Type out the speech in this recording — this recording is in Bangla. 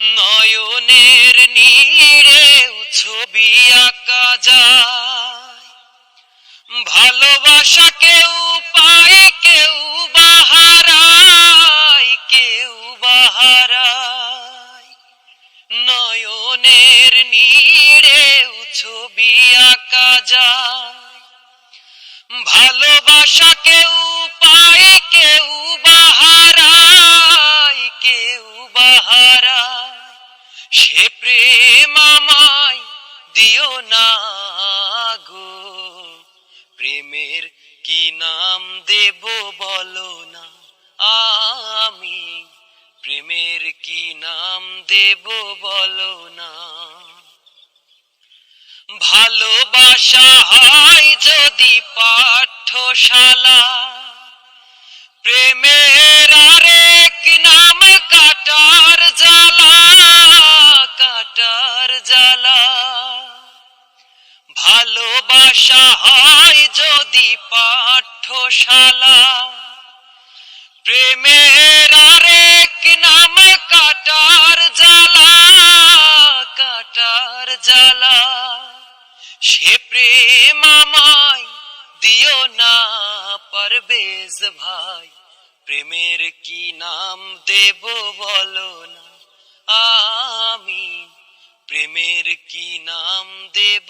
নয়নের নীড়ে ছবি আঁকা যায়। ভালোবাসা কেউ পায়, কেউ বাহারায় কেউ বাহারায় নয়নের নীড়ে ছবি আঁকা যায়। ভালোবাসা কেউ সে প্রেম আমায় দিও না গো। প্রেমের কি নাম দেব বলো না আমি। প্রেমের কি নাম দেব বলো না। ভালোবাসা হয় যদি পাঠশালা, প্রেমের জ্বালা ভালোবাসা হয় যদি পাঠশালা। প্রেমের আরেক নাম কাটার জ্বালা কাটার জ্বালা। সে প্রেম আমায় দিও না পারবেজ ভাই। প্রেমের কি নাম দেব বলো প্রেমের কি নাম দেব